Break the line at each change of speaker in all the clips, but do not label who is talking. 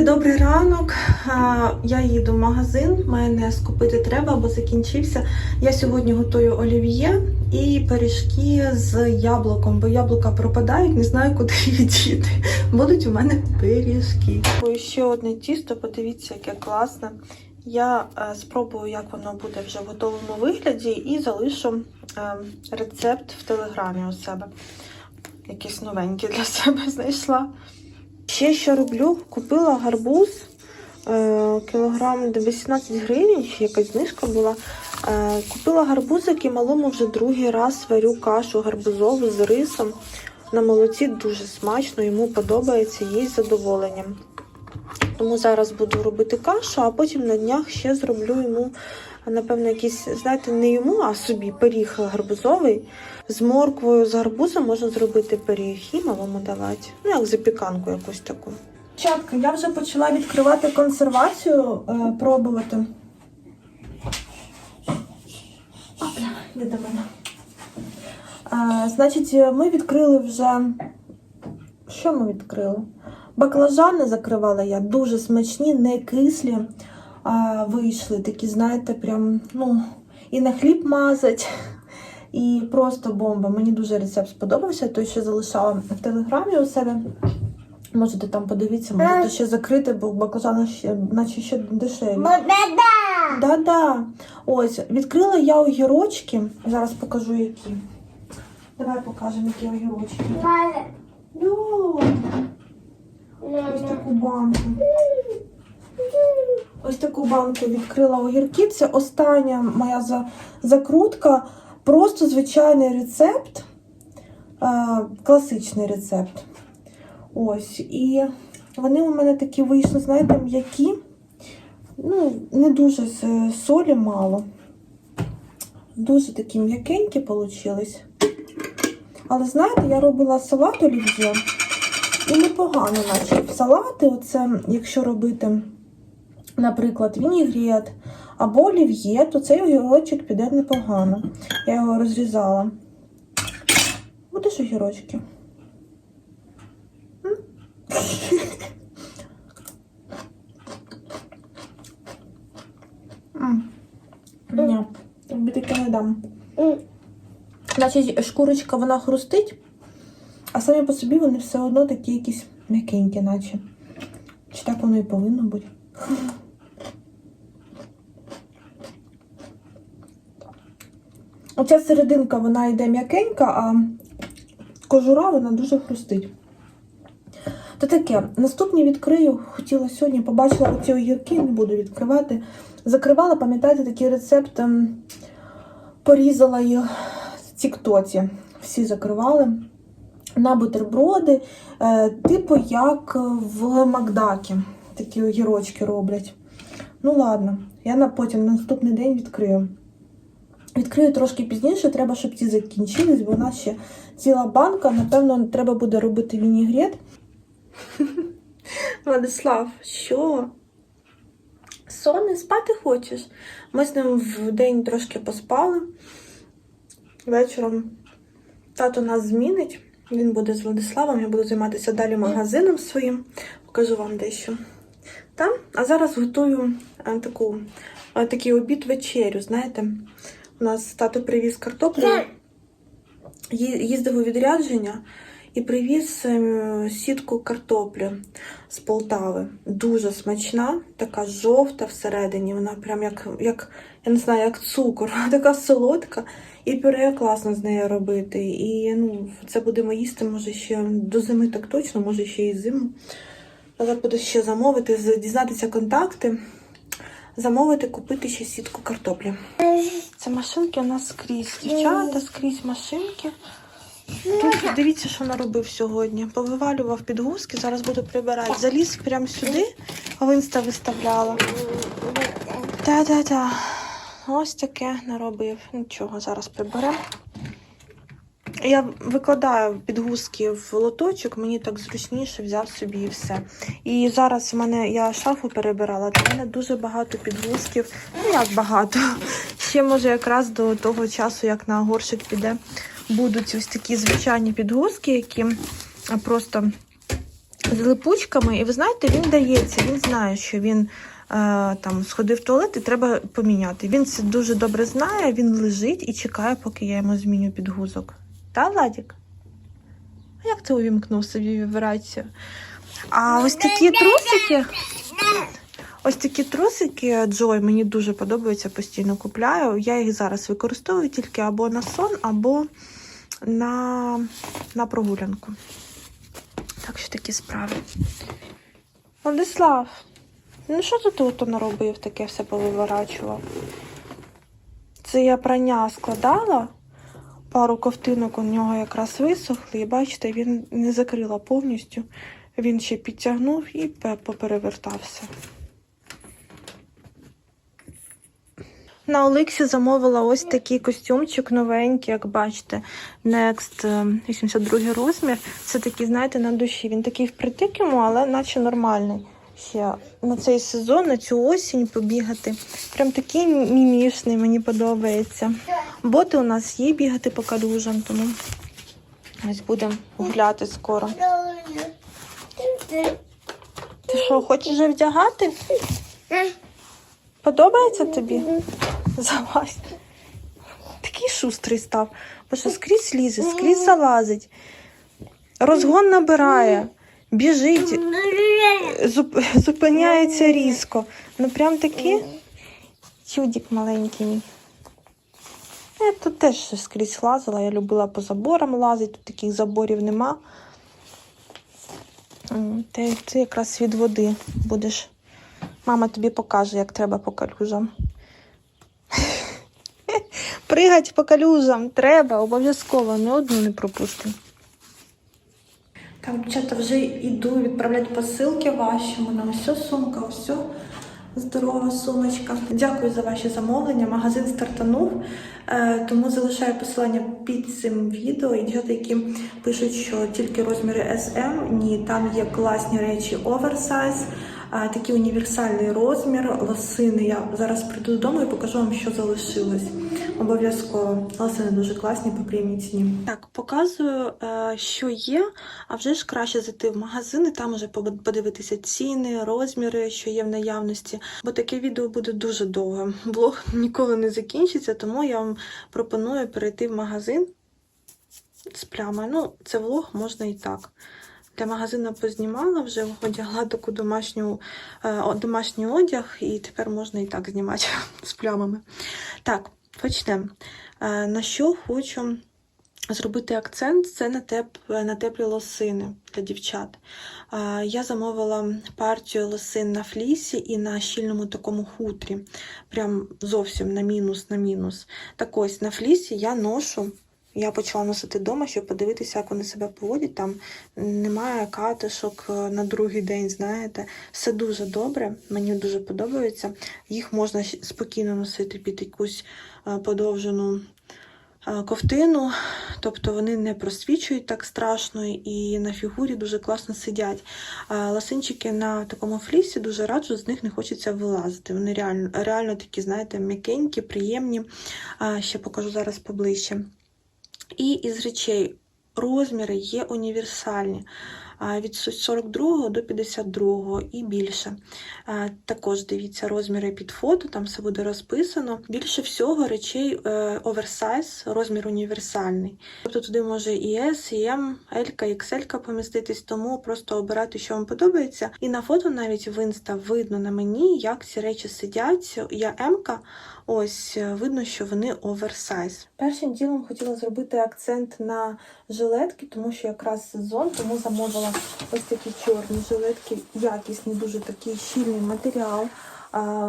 Добрий ранок. Я їду в магазин. Мене скупити треба, бо закінчився. Я сьогодні готую олів'є і пиріжки з яблуком, бо яблука пропадають, не знаю, куди їх діти. Будуть у мене пиріжки. Ось ще одне тісто, подивіться, яке класне. Я е, спробую, як воно буде вже в готовому вигляді, і залишу е, рецепт в телеграмі у себе. Якийсь новенький для себе знайшла. Ще що роблю, купила гарбуз е, кілограм 18 гривень, якась знижка була. Е, Купила гарбузик і малому вже другий раз варю кашу гарбузову з рисом. На молоці дуже смачно, йому подобається, їсть з задоволенням. Тому зараз буду робити кашу, а потім на днях ще зроблю йому, напевно, якийсь, знаєте, не йому, а собі пиріг гарбузовий. З морквою, з гарбузом можна зробити пиріг і малому давати. Ну, як запіканку якусь таку. Чатка, я вже почала відкривати консервацію, е, пробувати. Опля, йди до мене. Е, значить, ми відкрили вже. Що ми відкрили? Баклажани закривала я, дуже смачні, не кислі. А, вийшли такі, знаєте, прям, ну, і на хліб мазать. І просто бомба. Мені дуже рецепт сподобався. Той, що залишала в телеграмі у себе. Можете там подивитися, можете ще закрити, бо баклажани ще, наче ще дешеві.
Да-да.
Ось, відкрила я огірочки. Зараз покажу які. Давай покажемо, які огірочки. Ось таку банку. Ось таку банку відкрила огірки. Це остання моя закрутка. Просто звичайний рецепт, е, класичний рецепт. Ось. І вони у мене такі вийшли, знаєте, м'які. Ну, не дуже з- солі мало. Дуже такі м'якенькі получились. Але знаєте, я робила салат олів'є. І непогано, наче салати, оце, якщо робити, наприклад, вінігрет або олів'є, то цей огірочок піде непогано. Я його розрізала. Будеш огірочки? Ні, тобі таке не дам. Значить, шкурочка вона хрустить, а самі по собі вони все одно такі якісь м'якенькі, наче. Чи так воно і повинно бути? Оця серединка вона йде м'якенька, а кожура вона дуже хрустить. То таке, наступні відкрию. Хотіла сьогодні, побачила оці огірки, не буду відкривати. Закривала, пам'ятаєте, такий рецепт, ем, порізала їх в Тіктоці. Всі закривали на бутерброди, е, типу як в Макдакі. Такі огірочки роблять. Ну ладно, я на потім на наступний день відкрию. Відкрию трошки пізніше, треба, щоб ті закінчились, бо у нас ще ціла банка. Напевно, треба буде робити вінігрет. Владислав, що? Сон, не спати хочеш? Ми з ним в день трошки поспали. Вечором тато нас змінить. Він буде з Владиславом, я буду займатися далі магазином своїм. Покажу вам дещо. Та? А зараз готую е, таку, е, такий обід вечерю, знаєте. У нас тато привіз картоплю, їздив у відрядження і привіз е, сітку картоплі з Полтави. Дуже смачна, така жовта всередині. Вона прям як, як я не знаю, як цукор, така солодка. І пюре класно з нею робити. І ну, це будемо їсти, може, ще до зими так точно, може ще і зиму. Треба буде ще замовити, дізнатися контакти, замовити, купити ще сітку картоплі. Це машинки у нас скрізь. Дівчата, скрізь машинки. Тут дивіться, що наробив сьогодні. Повивалював підгузки, зараз буду прибирати. Заліз прямо сюди, а в інста виставляла. Та-та-та. Ось таке наробив. Нічого, зараз приберемо. Я викладаю підгузки в лоточок, мені так зручніше взяв собі і все. І зараз в мене я шафу перебирала, то в мене дуже багато підгузків. Ну як багато. Ще може якраз до того часу, як на горщик піде, будуть ось такі звичайні підгузки, які просто з липучками, і ви знаєте, він дається, він знає, що він е, там сходив в туалет і треба поміняти. Він це дуже добре знає, він лежить і чекає, поки я йому зміню підгузок. Та, Владік? А як ти увімкнув собі вібрацію? А ось такі трусики. Ось такі трусики Джой мені дуже подобаються, постійно купляю. Я їх зараз використовую тільки або на сон, або на, на прогулянку. Так що такі справи. Владислав, ну що ти тут наробив, таке все повиворачував? Це я прання складала. Пару ковтинок у нього якраз висохли, і бачите, він не закрила повністю. Він ще підтягнув і пе- поперевертався. На Олексі замовила ось такий костюмчик новенький, як бачите, Next е, 82 розмір. Це такий, знаєте, на душі. Він такий впритик йому, але наче нормальний. Ще на цей сезон, на цю осінь побігати. Прям такий мімішний, мені подобається. Боти у нас є бігати по калюжам, тому ось будемо гуляти скоро. Ти що, хочеш вже вдягати? Подобається тобі? Залазь. Такий шустрий став. Бо що скрізь лізе, скрізь залазить. Розгон набирає, біжить, зуп- зупиняється різко. Ну прям такий чудик маленький мій. Я тут теж скрізь лазила, я любила по заборам лазити, тут таких заборів нема. Ти, ти якраз від води будеш. Мама тобі покаже, як треба по калюжам. Пригать по калюжам треба, обов'язково, ні одну не пропустимо. Так, дівчата, вже йду відправляти посилки ваші. У мене ось сумка, ось здорова сумочка. Дякую за ваші замовлення. Магазин стартанув, е, тому залишаю посилання під цим відео. І дівчата, які пишуть, що тільки розміри SM, ні, там є класні речі оверсайз. Такий універсальний розмір лосини. Я зараз прийду додому і покажу вам, що залишилось. Обов'язково. Лосини дуже класні по прямій ціні. Так, показую, е, що є. А вже ж краще зайти в магазин і там уже подивитися ціни, розміри, що є в наявності. Бо таке відео буде дуже довго. Блог ніколи не закінчиться, тому я вам пропоную перейти в магазин з плямою. Ну, це влог можна і так. Для магазину познімала, вже одягла таку домашню, е, домашній одяг, і тепер можна і так знімати з плямами. Так, почнемо. Е, На що хочу зробити акцент, це на, теп, на теплі лосини для дівчат. Е, Я замовила партію лосин на флісі і на щільному такому хутрі. Прям зовсім на мінус, на мінус. Так ось на флісі я ношу. Я почала носити вдома, щоб подивитися, як вони себе поводять. Там немає катишок е, на другий день, знаєте. Все дуже добре, мені дуже подобається. Їх можна спокійно носити під якусь е, подовжену е, ковтину, тобто вони не просвічують так страшно і на фігурі дуже класно сидять. Ласинчики на такому флісі дуже раджу, з них не хочеться вилазити. Вони реально, реально такі, знаєте, м'якенькі, приємні. Ще покажу зараз поближче. І із речей розміри є універсальні. Від 42 до 52 і більше. Також дивіться розміри під фото, там все буде розписано. Більше всього речей е, оверсайз, розмір універсальний. Тобто туди може і S, і M, L, XL поміститись, тому просто обирати, що вам подобається. І на фото навіть в інста видно на мені, як ці речі сидять. Я М-ка, Ось е, видно, що вони оверсайз. Першим ділом хотіла зробити акцент на жилетки, тому що якраз сезон, тому замовила ось такі чорні жилетки, якісний, дуже такий щільний матеріал.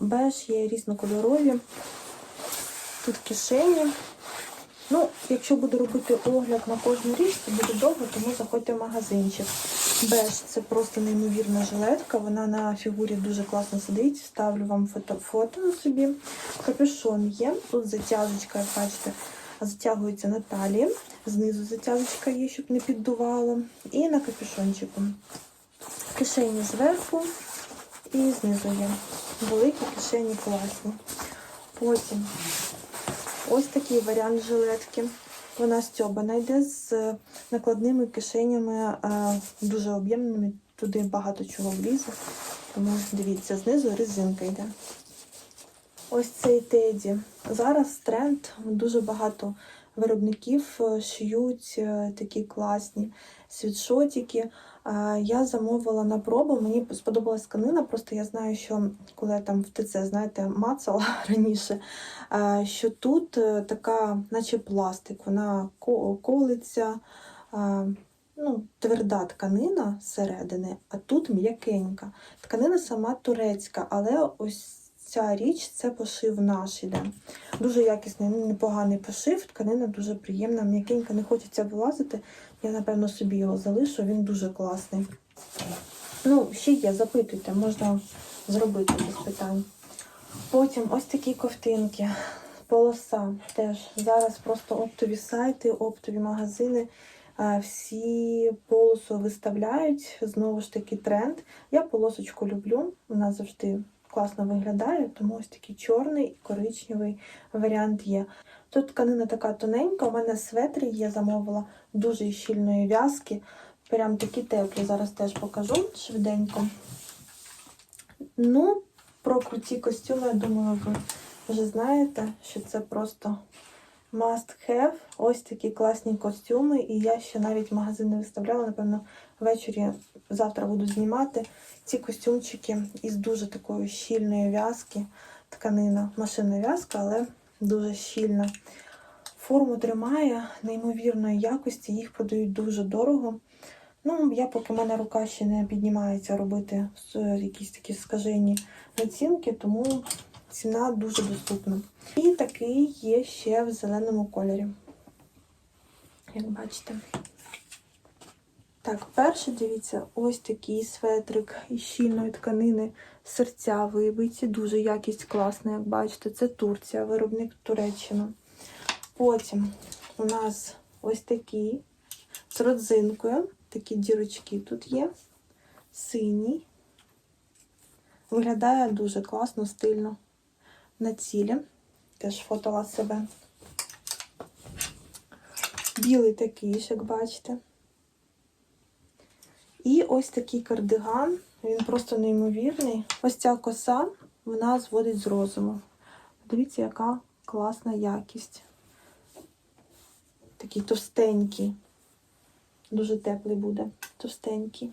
Беж є різнокольорові. Тут кишені. Ну, якщо буду робити огляд на кожну річ, це буде довго, тому заходьте в магазинчик. Беж це просто неймовірна жилетка. Вона на фігурі дуже класно сидить. Ставлю вам фото, фото собі. Капюшон є. Тут затяжечка, як бачите, затягується на талії. Знизу затяжечка є, щоб не піддувало. І на капюшончику. Кишені зверху і знизу є. Великі кишені класні. Потім ось такий варіант жилетки. Вона стьобана йде з накладними кишенями, е, дуже об'ємними. туди багато чого влізе. Тому дивіться, знизу резинка йде. Ось цей теді. Зараз тренд дуже багато виробників е, шиють е, такі класні світшотики. Е, Я замовила на пробу, мені сподобалась тканина, просто я знаю, що коли я там в ТЦ, знаєте, мацала раніше, що тут така, наче пластик, вона ко- колиться, ну, тверда тканина зсередини, а тут м'якенька. Тканина сама турецька, але ось ця річ це пошив наш іде. Дуже якісний, ну, непоганий пошив, тканина дуже приємна, м'якенька, не хочеться вилазити. Я, напевно, собі його залишу, він дуже класний. Ну, ще є, запитуйте, можна зробити без питань. Потім ось такі ковтинки. Полоса теж. Зараз просто оптові сайти, оптові магазини. е, Всі полосу виставляють. Знову ж таки, тренд. Я полосочку люблю, вона завжди класно виглядає, тому ось такий чорний і коричневий варіант є. Тут тканина така тоненька, у мене светри є, замовила дуже щільної в'язки. Прям такі теплі. Зараз теж покажу швиденько. Ну, про круті костюми, я думаю, ви вже знаєте, що це просто must have. Ось такі класні костюми. І я ще навіть в магазин не виставляла. Напевно, ввечері завтра буду знімати ці костюмчики із дуже такої щільної в'язки. Тканина, машинна в'язка, але дуже щільна. Форму тримає неймовірної якості, їх продають дуже дорого. Ну, я поки в мене рука ще не піднімається робити якісь такі скажені націнки, тому ціна дуже доступна. І такий є ще в зеленому кольорі. Як бачите. Так, перше, дивіться, ось такий светрик із щільної тканини, серця вибиті, дуже якість класна, як бачите. Це Турція, виробник Туреччина. Потім у нас ось такий з родзинкою. Такі дірочки тут є. Синій. Виглядає дуже класно, стильно. На цілі. Теж фотала себе. Білий такий, ж, як бачите. І ось такий кардиган. Він просто неймовірний. Ось ця коса, вона зводить з розуму. Дивіться, яка класна якість. Такий товстенький. Дуже теплий буде, товстенький.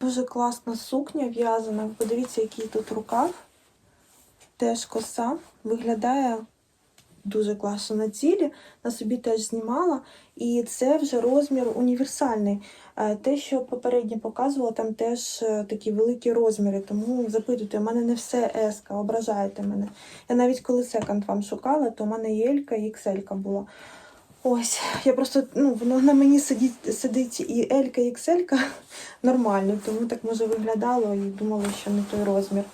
Дуже класна сукня в'язана. Подивіться, який тут рукав. Теж коса. Виглядає дуже класно на тілі. На собі теж знімала. І це вже розмір універсальний. Е, Те, що попередньо показувала, там теж е, такі великі розміри. Тому запитуйте, у мене не все еска, ображаєте мене. Я навіть коли секонд вам шукала, то у мене і Елька, і XL була. Ось, я просто, ну, воно на мені сидить, сидить і Елька, і XL нормально, тому так може виглядало і думала, що не той розмір.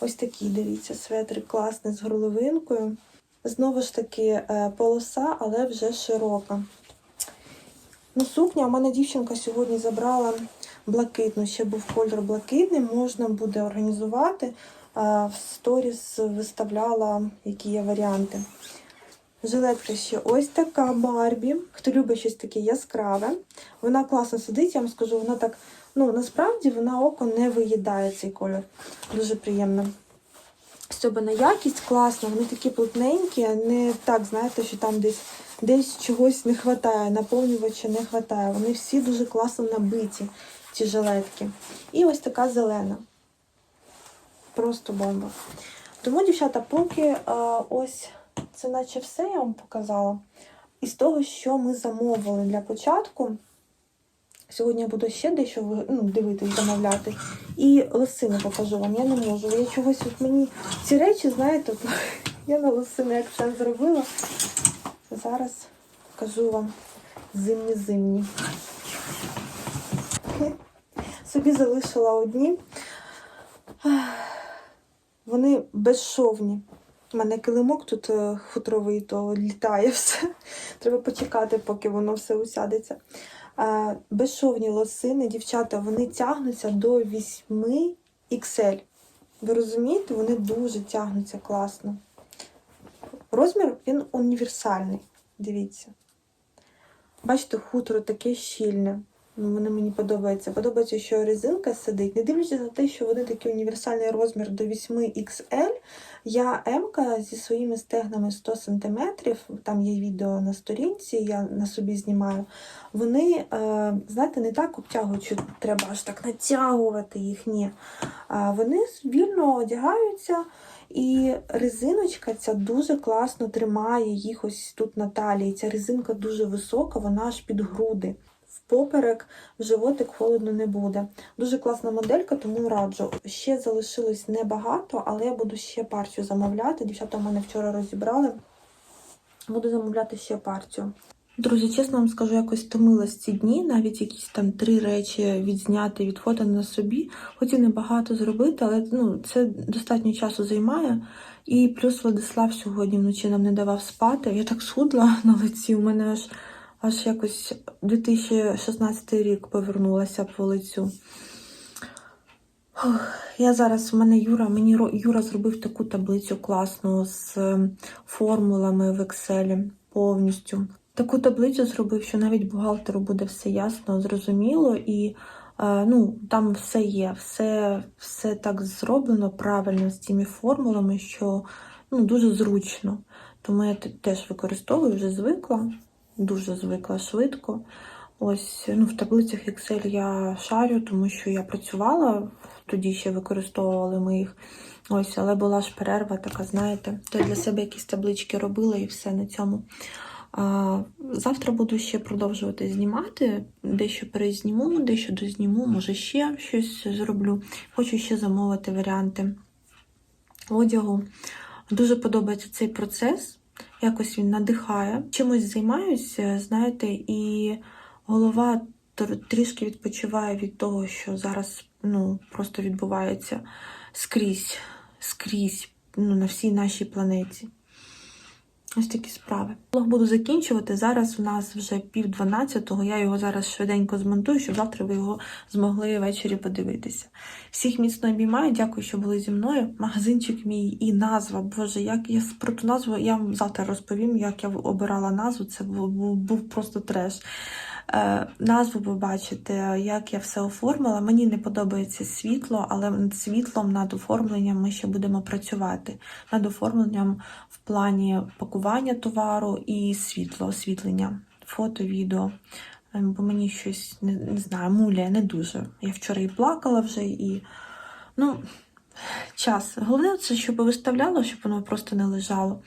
Ось такий, дивіться, светрик класний з горловинкою. Знову ж таки, е, полоса, але вже широка. Ну, сукня, у мене дівчинка сьогодні забрала блакитну, ще був кольор блакитний, можна буде організувати. В сторіс виставляла, які є варіанти. Жилетка ще ось така Барбі. Хто любить щось таке яскраве. Вона класно сидить, я вам скажу, вона так, ну насправді вона око не виїдає цей кольор. Дуже приємно. Стьобана якість класна, вони такі плотненькі, не так, знаєте, що там десь десь чогось не вистачає, наповнювача не вистачає. Вони всі дуже класно набиті, ці жилетки. І ось така зелена. Просто бомба. Тому, дівчата, поки а, ось це наче все я вам показала. Із того, що ми замовили для початку. Сьогодні я буду ще дещо ну, дивитись, замовляти. І лосини покажу вам. Я не можу. Я чогось от мені ці речі, знаєте, я на лосини акцент зробила. Зараз покажу вам зимні-зимні. Собі залишила одні. Вони безшовні. У мене килимок тут е, хутровий, то літає все. Треба почекати, поки воно все усядеться. Безшовні лосини, дівчата, вони тягнуться до 8 XL. Ви розумієте, вони дуже тягнуться класно. Розмір він універсальний. Дивіться. Бачите, хутро таке щільне. Ну, вони мені подобаються. Подобається, що резинка сидить. Не дивлячись на те, що вони такий універсальний розмір до 8XL. Я М зі своїми стегнами 100 см, там є відео на сторінці, я на собі знімаю. Вони, е, знаєте, не так обтягують, що треба аж так натягувати їх. Ні. Вони вільно одягаються. І резиночка ця дуже класно тримає їх ось тут на талії. Ця резинка дуже висока, вона аж під груди. Впоперек, в животик холодно не буде. Дуже класна моделька, тому раджу. Ще залишилось небагато, але я буду ще партію замовляти. Дівчата в мене вчора розібрали. Буду замовляти ще партію. Друзі, чесно вам скажу, якось втомилась ці дні, навіть якісь там три речі відзняти від фото на собі. Хоч і небагато зробити, але ну, це достатньо часу займає. І плюс Владислав сьогодні вночі нам не давав спати. Я так схудла на лиці. У мене аж аж якось 2016 рік повернулася по лицю. Я зараз, у мене Юра, мені Юра зробив таку таблицю класну з ем, формулами в Excel повністю. Таку таблицю зробив, що навіть бухгалтеру буде все ясно, зрозуміло, і е, ну, там все є, все, все так зроблено правильно з цими формулами, що ну, дуже зручно. Тому я теж використовую, вже звикла, дуже звикла швидко. Ось ну, в таблицях Excel я шарю, тому що я працювала, тоді ще використовували ми їх. Ось, але була ж перерва така, знаєте, то я для себе якісь таблички робила і все на цьому. А, завтра буду ще продовжувати знімати, дещо перезніму, дещо дозніму, може ще щось зроблю. Хочу ще замовити варіанти одягу. Дуже подобається цей процес, якось він надихає. Чимось займаюся, знаєте, і голова трішки відпочиває від того, що зараз ну, просто відбувається скрізь, скрізь, ну, на всій нашій планеті. Ось такі справи. Блог буду закінчувати. Зараз у нас вже пів дванадцятого. Я його зараз швиденько змонтую, щоб завтра ви його змогли ввечері подивитися. Всіх міцно обіймаю. Дякую, що були зі мною. Магазинчик мій і назва. Боже, як я про ту назву я вам завтра розповім, як я обирала назву. Це був, був просто треш. Е, назву ви бачите, як я все оформила. Мені не подобається світло, але над світлом, над оформленням ми ще будемо працювати. Над оформленням в плані пакування товару і світло, освітлення, фото, відео. Е, Бо мені щось не, не знаю, муляє не дуже. Я вчора і плакала вже, і ну, час. Головне, це щоб виставляло, щоб воно просто не лежало.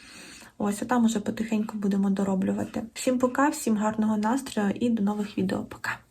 Ось, а там уже потихеньку будемо дороблювати. Всім пока, всім гарного настрою і до нових відео. Пока!